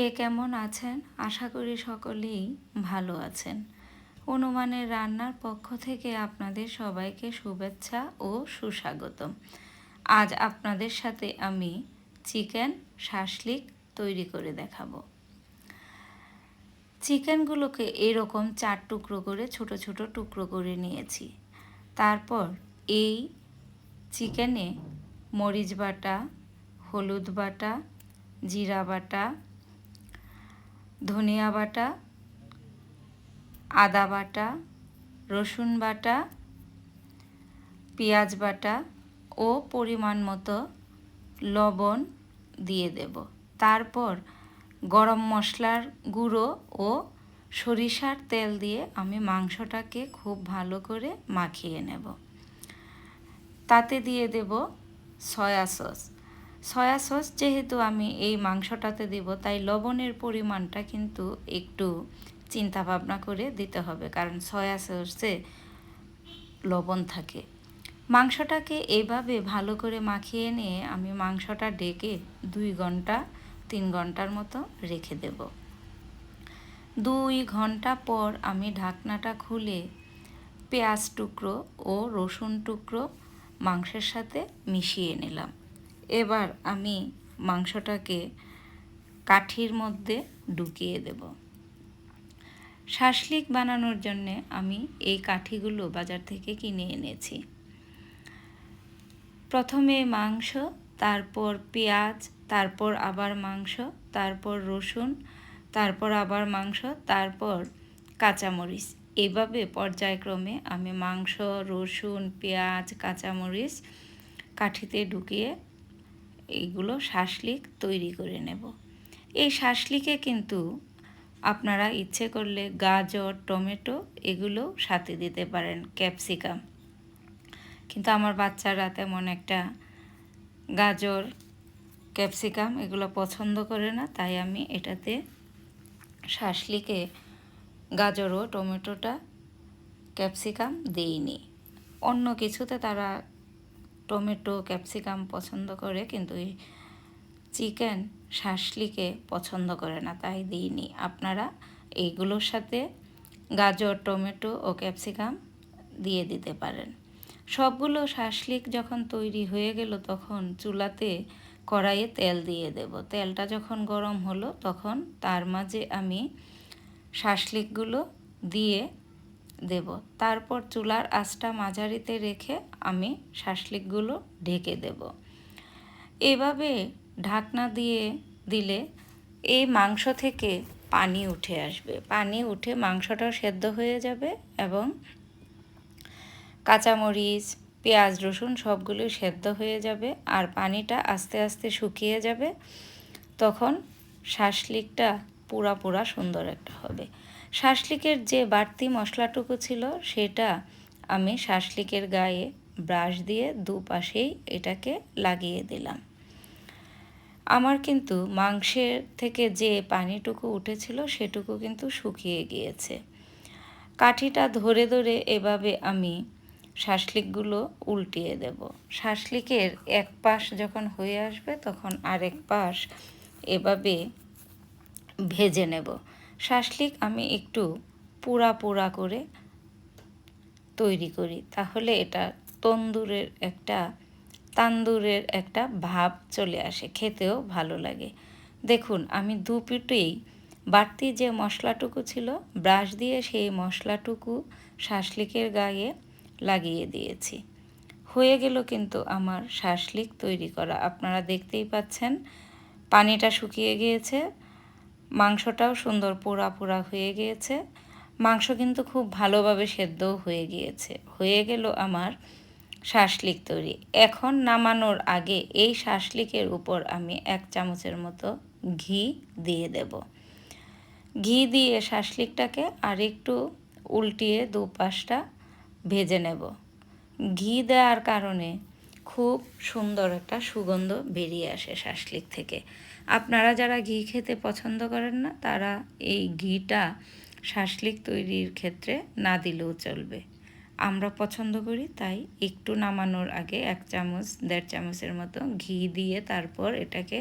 কে কেমন আছেন? আশা করি সকলেই ভালো আছেন। অনুমানের রান্নার পক্ষ থেকে আপনাদের সবাইকে শুভেচ্ছা ও সুস্বাগতম। আজ আপনাদের সাথে আমি চিকেন শাসলিক তৈরি করে দেখাবো। চিকেনগুলোকে এরকম চার টুকরো করে, ছোট ছোট টুকরো করে নিয়েছি। তারপর এই চিকেনে মরিচ বাটা, হলুদ বাটা, জিরা বাটা ধনিয়া বাটা, আদা বাটা, রসুন বাটা, পেঁয়াজ বাটা ও পরিমাণ মতো লবণ দিয়ে দেব। তারপর গরম মশলার গুঁড়ো ও সরিষার তেল দিয়ে আমি মাংসটাকে খুব ভালো করে মাখিয়ে নেব। তাতে দিয়ে দেব সয়া সস। সয়া সস যেহেতু আমি এই মাংসটাতে দিব, তাই লবণের পরিমাণটা কিন্তু একটু চিন্তা ভাবনা করে দিতে হবে, কারণ সয়া সসে লবণ থাকে। মাংসটাকে এভাবে ভালো করে মাখিয়ে নিয়ে আমি মাংসটা ডেকে দুই ঘণ্টা, তিন ঘণ্টার মতো রেখে দেব। দুই ঘণ্টা পর আমি ঢাকনাটা খুলে পেঁয়াজ টুকরো ও রসুন টুকরো মাংসের সাথে মিশিয়ে নিলাম। এবার আমি মাংসটাকে কাঠির মধ্যে ঢুকিয়ে দেব। শাসলিক বানানোর জন্যে আমি এই কাঠিগুলো বাজার থেকে কিনে এনেছি। প্রথমে মাংস, তারপর পেঁয়াজ, তারপর আবার মাংস, তারপর রসুন, তারপর আবার মাংস, তারপর কাঁচামরিচ। এভাবে পর্যায়ক্রমে আমি মাংস, রসুন, পেঁয়াজ, কাঁচামরিচ কাঠিতে ঢুকিয়ে এইগুলো শাসলিক তৈরি করে নেব। এই শাসলিকে কিন্তু আপনারা ইচ্ছে করলে গাজর, টমেটো এগুলো সাথে দিতে পারেন, ক্যাপসিকাম। কিন্তু আমার বাচ্চারা তেমন একটা গাজর, ক্যাপসিকাম এগুলো পছন্দ করে না, তাই আমি এটাতে শাসলিকে গাজর ও টমেটোটা, ক্যাপসিকাম দিইনি। অন্য কিছুতে তারা টমেটো, ক্যাপসিকাম পছন্দ করে, কিন্তু চিকেন শাসলিকে পছন্দ করে না, তাই দিইনি। আপনারা এইগুলোর সাথে গাজর, টমেটো ও ক্যাপসিকাম দিয়ে দিতে পারেন। সবগুলো শাসলিক যখন তৈরি হয়ে গেল, তখন চুলাতে কড়াইয়ে তেল দিয়ে দেব। তেলটা যখন গরম হলো, তখন তার মাঝে আমি শাসলিকগুলো দিয়ে দেব। তারপর চুলার আঁচটা মাঝারিতে রেখে আমি শাসলিকগুলো ঢেকে দেব। এভাবে ঢাকনা দিয়ে দিলে এই মাংস থেকে পানি উঠে আসবে। পানি উঠে মাংসটাও সেদ্ধ হয়ে যাবে এবং কাঁচামরিচ, পেঁয়াজ, রসুন সবগুলো সেদ্ধ হয়ে যাবে আর পানিটা আস্তে আস্তে শুকিয়ে যাবে। তখন শাসলিকটা পুরা পুরা সুন্দর একটা হবে। শাসলিকের যে বাড়তি মশলাটুকু ছিল, সেটা আমি শাসলিকের গায়ে ব্রাশ দিয়ে দুপাশেই এটাকে লাগিয়ে দিলাম। আমার কিন্তু মাংসের থেকে যে পানিটুকু উঠেছিল, সেটুকু কিন্তু শুকিয়ে গিয়েছে। কাঠিটা ধরে ধরে এভাবে আমি শাসলিকগুলো উল্টিয়ে দেব। শাসলিকের এক পাশ যখন হয়ে আসবে, তখন আরেক পাশ এভাবে ভেজে নেব। শাসলিক আমি একটু পুরা পুরা করে তৈরি করি। তাহলে এটা তন্দুরের একটা, তান্দুরের একটা ভাব চলে আসে, খেতেও ভালো লাগে। দেখুন, আমি দু পিটেই বাড়তি যে মশলাটুকু ছিল, ব্রাশ দিয়ে সেই মশলাটুকু শাসলিকের গায়ে লাগিয়ে দিয়েছি। হয়ে গেল কিন্তু আমার শাসলিক তৈরি করা। আপনারা দেখতেই পাচ্ছেন, পানিটা শুকিয়ে গিয়েছে। মাংসটাও সুন্দর পোড়া পোড়া হয়ে গিয়েছে। মাংস কিন্তু খুব ভালোভাবে সেদ্ধও হয়ে গিয়েছে। হয়ে গেল আমার শাসলিক তৈরি। এখন নামানোর আগে এই শাসলিকের উপর আমি এক চামচের মতো ঘি দিয়ে দেব। ঘি দিয়ে শাসলিকটাকে আরেকটু উল্টিয়ে দুপাশটা ভেজে নেব। ঘি দেওয়ার কারণে খুব সুন্দর একটা সুগন্ধ বেরিয়ে আসে শাসলিক থেকে। আপনারা যারা ঘি খেতে পছন্দ করেন না, তারা এই ঘিটা শাসলিক তৈরির ক্ষেত্রে না দিলেও চলবে। আমরা পছন্দ করি, তাই একটু নামানোর আগে এক চামচ, দেড় চামচের মতো ঘি দিয়ে তারপর এটাকে